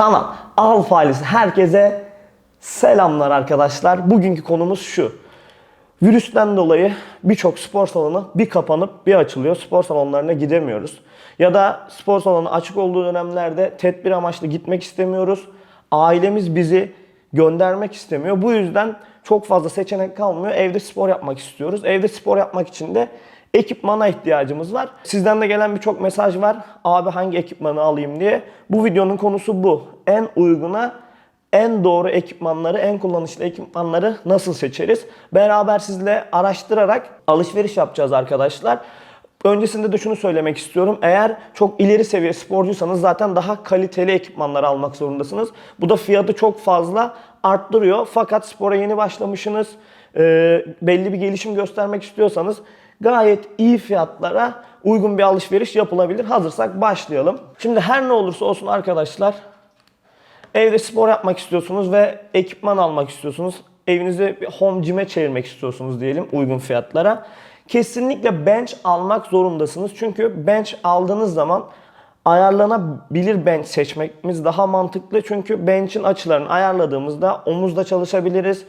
Kanal Alfa ailesi herkese selamlar arkadaşlar. Bugünkü konumuz şu. Virüsten dolayı birçok spor salonu bir kapanıp bir açılıyor. Spor salonlarına gidemiyoruz. Ya da spor salonu açık olduğu dönemlerde tedbir amaçlı gitmek istemiyoruz. Ailemiz bizi göndermek istemiyor. Bu yüzden çok fazla seçenek kalmıyor. Evde spor yapmak istiyoruz. Evde spor yapmak için de ekipmana ihtiyacımız var. Sizden de gelen birçok mesaj var. Abi hangi ekipmanı alayım diye. Bu videonun konusu bu. En uyguna en doğru ekipmanları, en kullanışlı ekipmanları nasıl seçeriz? Beraber sizle araştırarak alışveriş yapacağız arkadaşlar. Öncesinde de şunu söylemek istiyorum. Eğer çok ileri seviye sporcuysanız zaten daha kaliteli ekipmanlar almak zorundasınız. Bu da fiyatı çok fazla arttırıyor. Fakat spora yeni başlamışsınız, belli bir gelişim göstermek istiyorsanız gayet iyi fiyatlara uygun bir alışveriş yapılabilir. Hazırsak başlayalım. Şimdi her ne olursa olsun arkadaşlar Evde spor yapmak istiyorsunuz ve ekipman almak istiyorsunuz. Evinizi bir home gym'e çevirmek istiyorsunuz diyelim uygun fiyatlara. Kesinlikle bench almak zorundasınız. Çünkü bench aldığınız zaman ayarlanabilir bench seçmemiz daha mantıklı. Çünkü bench'in açılarını ayarladığımızda omuzda çalışabiliriz.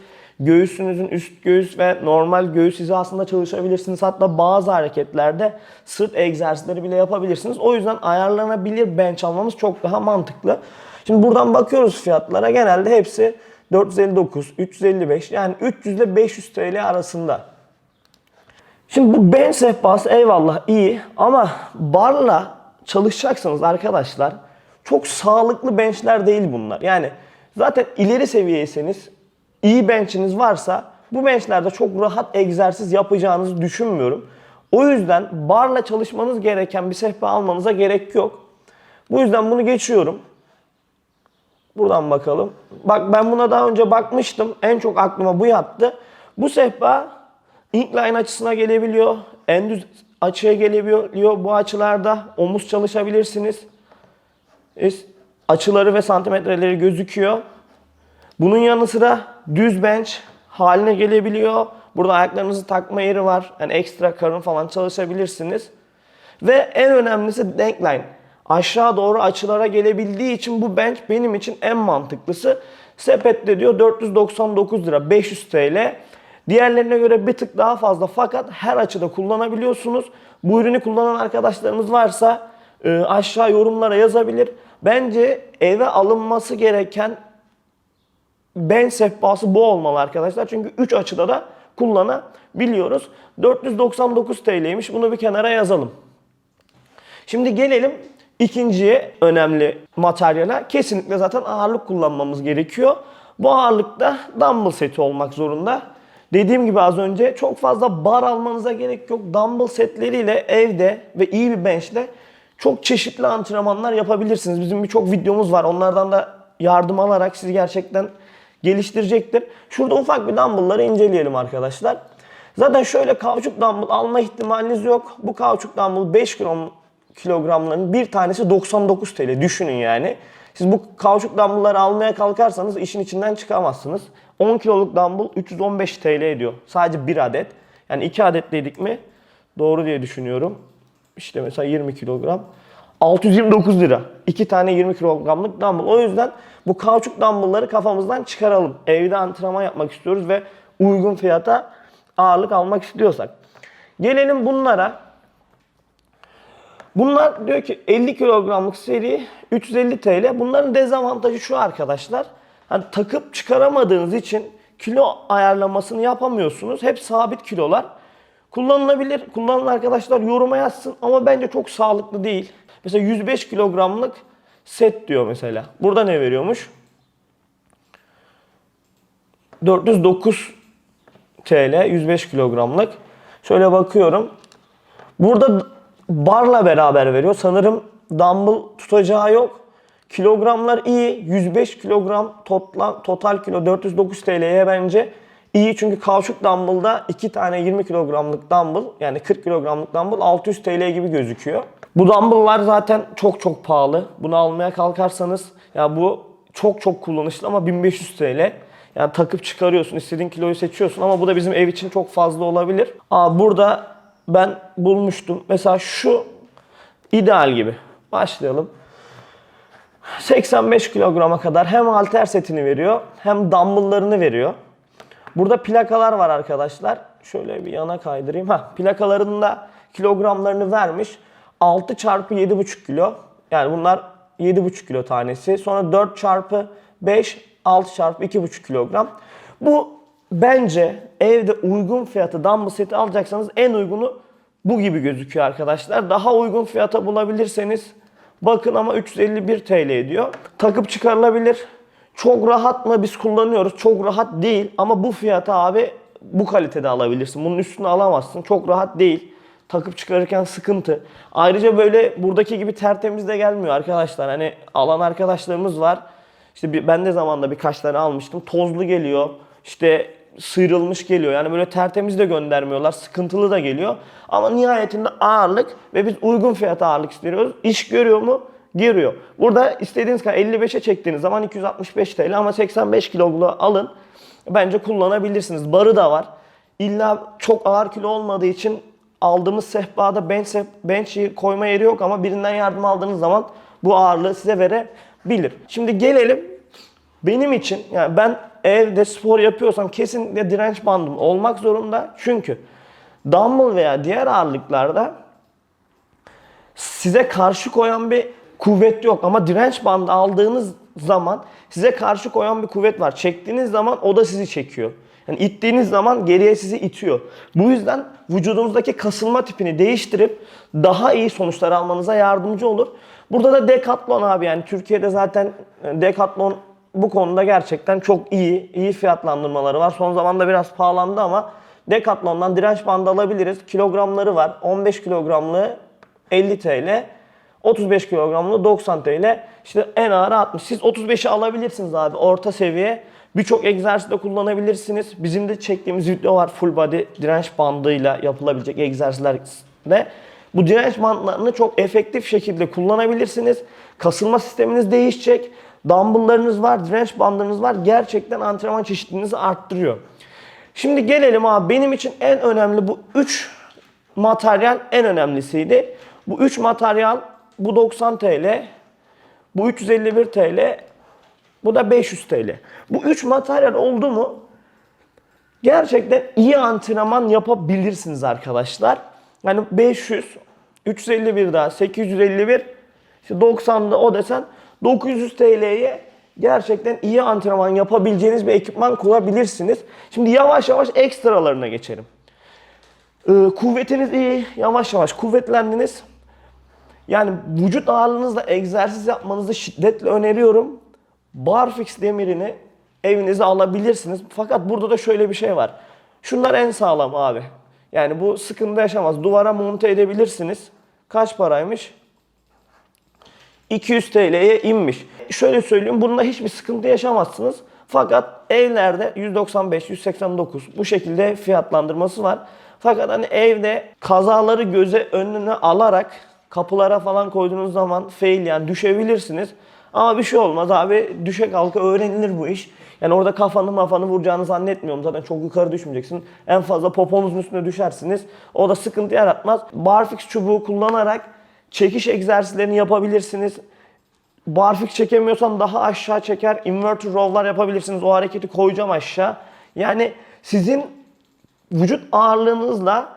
Göğsünüzün üst göğüs ve normal göğüs hizasında çalışabilirsiniz. Hatta bazı hareketlerde sırt egzersizleri bile yapabilirsiniz. O yüzden ayarlanabilir bench almamız çok daha mantıklı. Şimdi buradan bakıyoruz fiyatlara. Genelde hepsi 459, 355 yani 300 ile 500 TL arasında. Şimdi bu bench sehpası eyvallah iyi ama barla çalışacaksanız arkadaşlar çok sağlıklı benchler değil bunlar. Yani zaten ileri seviyeyseniz iyi benchiniz varsa bu benchlerde çok rahat egzersiz yapacağınızı düşünmüyorum. O yüzden barla çalışmanız gereken bir sehpa almanıza gerek yok. Bu yüzden bunu geçiyorum. Buradan bakalım. Bak ben buna daha önce bakmıştım. En çok aklıma bu yattı. Bu sehpa incline açısına gelebiliyor. En düz açıya gelebiliyor. Bu açılarda omuz çalışabilirsiniz. Açıları ve santimetreleri gözüküyor. Bunun yanı sıra düz bench haline gelebiliyor. Burada ayaklarınızı takma yeri var. Yani ekstra karın falan çalışabilirsiniz. Ve en önemlisi denkline. Aşağı doğru açılara gelebildiği için bu bench benim için en mantıklısı. Sepette diyor 499 lira 500 TL. Diğerlerine göre bir tık daha fazla fakat her açıda kullanabiliyorsunuz. Bu ürünü kullanan arkadaşlarımız varsa e, aşağı yorumlara yazabilir. Bence eve alınması gereken bench sehpası bu olmalı arkadaşlar. Çünkü 3 açıda da kullanabiliyoruz. 499 TL'ymiş. Bunu bir kenara yazalım. Şimdi gelelim ikinciye önemli materyale. Kesinlikle zaten ağırlık kullanmamız gerekiyor. Bu ağırlıkta dumbbell seti olmak zorunda. Dediğim gibi az önce çok fazla bar almanıza gerek yok. Dumbbell setleriyle evde ve iyi bir benchle çok çeşitli antrenmanlar yapabilirsiniz. Bizim birçok videomuz var. Onlardan da yardım alarak sizi gerçekten geliştirecektir. Şurada ufak bir dumbbellları inceleyelim arkadaşlar. Zaten şöyle kauçuk dumbbell alma ihtimaliniz yok. Bu kauçuk dumbbell 5 gram kilogramların bir tanesi 99 TL. Düşünün yani. Siz bu kauçuk dumbbellları almaya kalkarsanız işin içinden çıkamazsınız. 10 kiloluk dumbbell 315 TL ediyor. Sadece bir adet. Yani iki adet dedik mi doğru diye düşünüyorum. İşte mesela 20 kilogram. 629 lira. İki tane 20 kilogramlık dumbbell. O yüzden bu kauçuk dumbbellları kafamızdan çıkaralım. Evde antrenman yapmak istiyoruz ve uygun fiyata ağırlık almak istiyorsak. Gelelim bunlara. Bunlar diyor ki 50 kilogramlık seri 350 TL. Bunların dezavantajı şu arkadaşlar. Hani takıp çıkaramadığınız için kilo ayarlamasını yapamıyorsunuz. Hep sabit kilolar. Kullanılabilir. Kullanan arkadaşlar yoruma yazsın ama bence çok sağlıklı değil. Mesela 105 kilogramlık set diyor mesela. Burada ne veriyormuş? 409 TL 105 kilogramlık. Şöyle bakıyorum. Burada barla beraber veriyor. Sanırım dumbbell tutacağı yok. Kilogramlar iyi. 105 kilogram toplam, total kilo 409 TL'ye bence iyi. Çünkü kauçuk dumbbell'da 2 tane 20 kilogramlık dumbbell yani 40 kilogramlık dumbbell 600 TL gibi gözüküyor. Bu dumbbell'lar zaten çok çok pahalı. Bunu almaya kalkarsanız ya bu çok çok kullanışlı ama 1500 TL. Yani takıp çıkarıyorsun, istediğin kiloyu seçiyorsun ama bu da bizim ev için çok fazla olabilir. Aa, burada ben bulmuştum. Mesela şu ideal gibi. Başlayalım. 85 kilograma kadar hem halter setini veriyor hem dumbbelllarını veriyor. Burada plakalar var arkadaşlar. Şöyle bir yana kaydırayım. Ha, plakalarının da kilogramlarını vermiş. 6 çarpı 7,5 kilo. Yani bunlar 7,5 kilo tanesi. Sonra 4 çarpı 5, 6 çarpı 2,5 kilogram. Bu bence evde uygun fiyatı dumbbell seti alacaksanız en uygunu bu gibi gözüküyor arkadaşlar. Daha uygun fiyata bulabilirseniz bakın ama 351 TL ediyor. Takıp çıkarılabilir. Çok rahat mı biz kullanıyoruz? Çok rahat değil ama bu fiyata abi bu kalitede alabilirsin. Bunun üstüne alamazsın. Çok rahat değil. Takıp çıkarırken sıkıntı. Ayrıca böyle buradaki gibi tertemiz de gelmiyor arkadaşlar. Hani alan arkadaşlarımız var. İşte ben de zamanda birkaç tane almıştım. Tozlu geliyor. İşte sıyrılmış geliyor. Yani böyle tertemiz de göndermiyorlar. Sıkıntılı da geliyor. Ama nihayetinde ağırlık ve biz uygun fiyata ağırlık istiyoruz. İş görüyor mu? Giriyor. Burada istediğiniz kadar 55'e çektiğiniz zaman 265 TL ama 85 kiloglu alın. Bence kullanabilirsiniz. Barı da var. İlla çok ağır kilo olmadığı için aldığımız sehpada bench, bench'i koyma yeri yok ama birinden yardım aldığınız zaman bu ağırlığı size verebilir. Şimdi gelelim benim için yani ben evde spor yapıyorsam kesinlikle direnç bandım olmak zorunda. Çünkü dumbbell veya diğer ağırlıklarda size karşı koyan bir kuvvet yok ama direnç bandı aldığınız zaman size karşı koyan bir kuvvet var. Çektiğiniz zaman o da sizi çekiyor. Yani ittiğiniz zaman geriye sizi itiyor. Bu yüzden vücudunuzdaki kasılma tipini değiştirip daha iyi sonuçlar almanıza yardımcı olur. Burada da Decathlon abi yani Türkiye'de zaten e, Decathlon bu konuda gerçekten çok iyi, iyi fiyatlandırmaları var. Son zamanda biraz pahalandı ama Decathlon'dan direnç bandı alabiliriz. Kilogramları var. 15 kilogramlı 50 TL. 35 kilogramlı 90 TL. İşte en ağır 60. Siz 35'i alabilirsiniz abi orta seviye. Birçok egzersizde kullanabilirsiniz. Bizim de çektiğimiz video var full body direnç bandıyla yapılabilecek egzersizlerde. Bu direnç bandlarını çok efektif şekilde kullanabilirsiniz. Kasılma sisteminiz değişecek. Dumbbell'larınız var, direnç bandınız var. Gerçekten antrenman çeşitliliğinizi arttırıyor. Şimdi gelelim abi benim için en önemli bu 3 materyal en önemlisiydi. Bu 3 materyal bu 90 TL, bu 351 TL, bu da 500 TL. Bu 3 materyal oldu mu gerçekten iyi antrenman yapabilirsiniz arkadaşlar. Yani 500, 351 daha 851, işte 90'da o desen 900 TL'ye gerçekten iyi antrenman yapabileceğiniz bir ekipman kurabilirsiniz. Şimdi yavaş yavaş ekstralarına geçelim. Ee, kuvvetiniz iyi, yavaş yavaş kuvvetlendiniz. Yani vücut ağırlığınızla egzersiz yapmanızı şiddetle öneriyorum. Barfix demirini evinize alabilirsiniz. Fakat burada da şöyle bir şey var. Şunlar en sağlam abi. Yani bu sıkıntı yaşamaz. Duvara monte edebilirsiniz. Kaç paraymış? 200 TL'ye inmiş. Şöyle söyleyeyim bunda hiçbir sıkıntı yaşamazsınız. Fakat evlerde 195, 189 bu şekilde fiyatlandırması var. Fakat hani evde kazaları göze önüne alarak kapılara falan koyduğunuz zaman fail yani düşebilirsiniz. Ama bir şey olmaz abi. Düşe kalka öğrenilir bu iş. Yani orada kafanı mafanı vuracağını zannetmiyorum. Zaten çok yukarı düşmeyeceksin. En fazla poponuzun üstüne düşersiniz. O da sıkıntı yaratmaz. Barfix çubuğu kullanarak çekiş egzersizlerini yapabilirsiniz. Barfix çekemiyorsan daha aşağı çeker. Inverted row'lar yapabilirsiniz. O hareketi koyacağım aşağı. Yani sizin vücut ağırlığınızla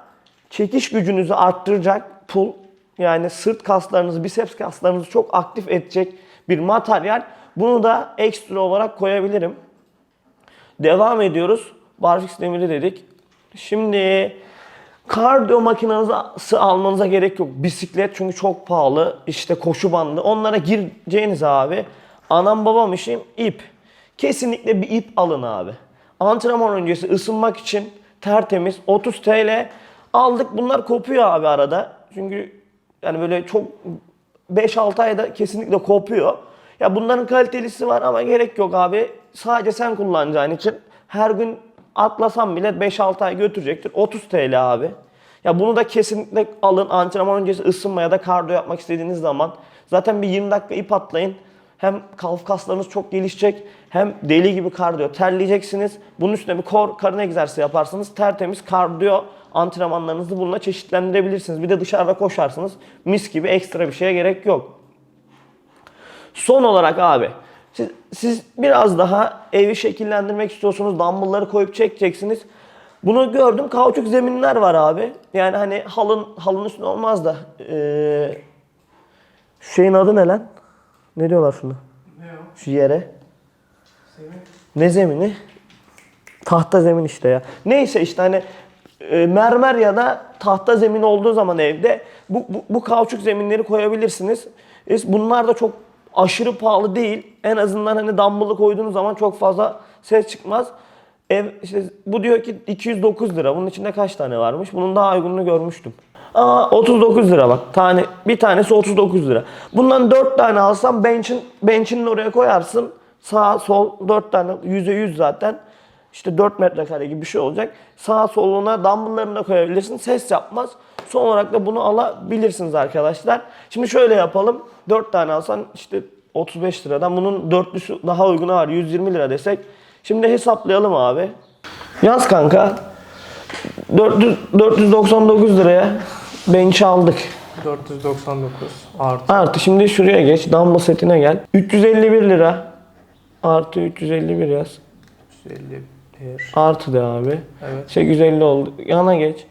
çekiş gücünüzü arttıracak pull yani sırt kaslarınızı, biceps kaslarınızı çok aktif edecek bir materyal. Bunu da ekstra olarak koyabilirim. Devam ediyoruz. Barfix demiri dedik. Şimdi kardiyo makinenizi almanıza gerek yok. Bisiklet çünkü çok pahalı. İşte koşu bandı. Onlara gireceğiniz abi. Anam babam işim ip. Kesinlikle bir ip alın abi. Antrenman öncesi ısınmak için tertemiz 30 TL aldık. Bunlar kopuyor abi arada. Çünkü yani böyle çok 5-6 ayda kesinlikle kopuyor. Ya bunların kalitelisi var ama gerek yok abi. Sadece sen kullanacağın için her gün atlasam bile 5-6 ay götürecektir. 30 TL abi. Ya bunu da kesinlikle alın antrenman öncesi ısınma ya da kardiyo yapmak istediğiniz zaman. Zaten bir 20 dakika ip atlayın. Hem kalf kaslarınız çok gelişecek hem deli gibi kardiyo terleyeceksiniz. Bunun üstüne bir kor karın egzersizi yaparsanız tertemiz kardiyo antrenmanlarınızı bununla çeşitlendirebilirsiniz. Bir de dışarıda koşarsınız mis gibi ekstra bir şeye gerek yok. Son olarak abi siz, siz biraz daha evi şekillendirmek istiyorsunuz. Dumbbell'ları koyup çekeceksiniz. Bunu gördüm. Kauçuk zeminler var abi. Yani hani halın halın üstünde olmaz da şu şeyin adı ne lan? Ne diyorlar şunu? Ne o? Şu yere. Senin Ne zemini? Tahta zemin işte ya. Neyse işte hani e, mermer ya da tahta zemin olduğu zaman evde bu, bu, bu kauçuk zeminleri koyabilirsiniz. Bunlar da çok aşırı pahalı değil. En azından hani dumbbell'ı koyduğunuz zaman çok fazla ses çıkmaz. Ev işte bu diyor ki 209 lira. Bunun içinde kaç tane varmış? Bunun daha uygununu görmüştüm. Aa 39 lira bak. Tane bir tanesi 39 lira. Bundan 4 tane alsam bench'in bench'inin oraya koyarsın. Sağ sol 4 tane %100 zaten. İşte 4 metrekare gibi bir şey olacak. Sağ soluna dumbbell'larını da koyabilirsin. Ses yapmaz. Son olarak da bunu alabilirsiniz arkadaşlar. Şimdi şöyle yapalım. 4 tane alsan işte 35 liradan. Bunun dörtlüsü daha uygunu var. 120 lira desek. Şimdi hesaplayalım abi. Yaz kanka. 400, 499 liraya bench aldık. 499 artı Artı şimdi şuraya geç. Dumbbell setine gel. 351 lira. Artı 351 yaz. 151 Artı de abi. evet 850 oldu. Yana geç.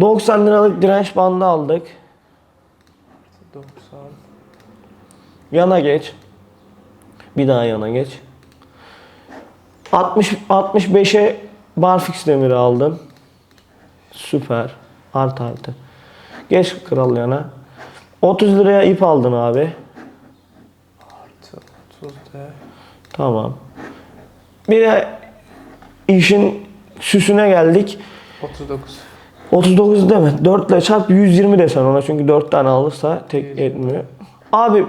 90 liralık direnç bandı aldık. 90 Yana geç. Bir daha yana geç. 60 65'e barfix demiri aldım. Süper. Art artı. Geç kral yana. 30 liraya ip aldın abi. artı 30 de Tamam. Bir de işin süsüne geldik. 39 39 deme. 4 ile çarp 120 desen ona çünkü 4 tane alırsa tek 120. etmiyor. Abi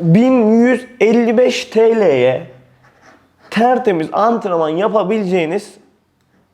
1155 TL'ye tertemiz antrenman yapabileceğiniz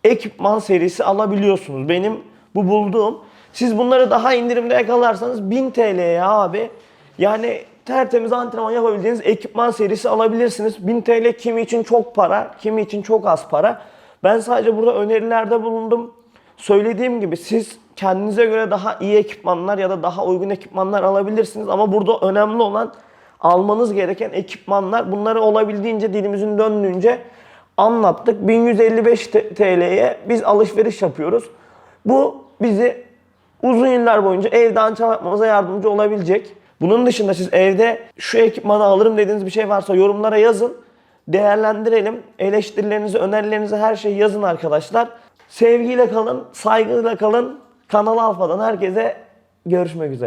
ekipman serisi alabiliyorsunuz. Benim bu bulduğum. Siz bunları daha indirimde yakalarsanız 1000 TL'ye abi yani tertemiz antrenman yapabileceğiniz ekipman serisi alabilirsiniz. 1000 TL kimi için çok para, kimi için çok az para. Ben sadece burada önerilerde bulundum. Söylediğim gibi siz kendinize göre daha iyi ekipmanlar ya da daha uygun ekipmanlar alabilirsiniz. Ama burada önemli olan almanız gereken ekipmanlar. Bunları olabildiğince dilimizin döndüğünce anlattık. 1155 T- TL'ye biz alışveriş yapıyoruz. Bu bizi uzun yıllar boyunca evde antrenman yapmamıza yardımcı olabilecek. Bunun dışında siz evde şu ekipmanı alırım dediğiniz bir şey varsa yorumlara yazın. Değerlendirelim. Eleştirilerinizi, önerilerinizi her şeyi yazın arkadaşlar. Sevgiyle kalın, saygıyla kalın. Kanal Alfa'dan herkese görüşmek üzere.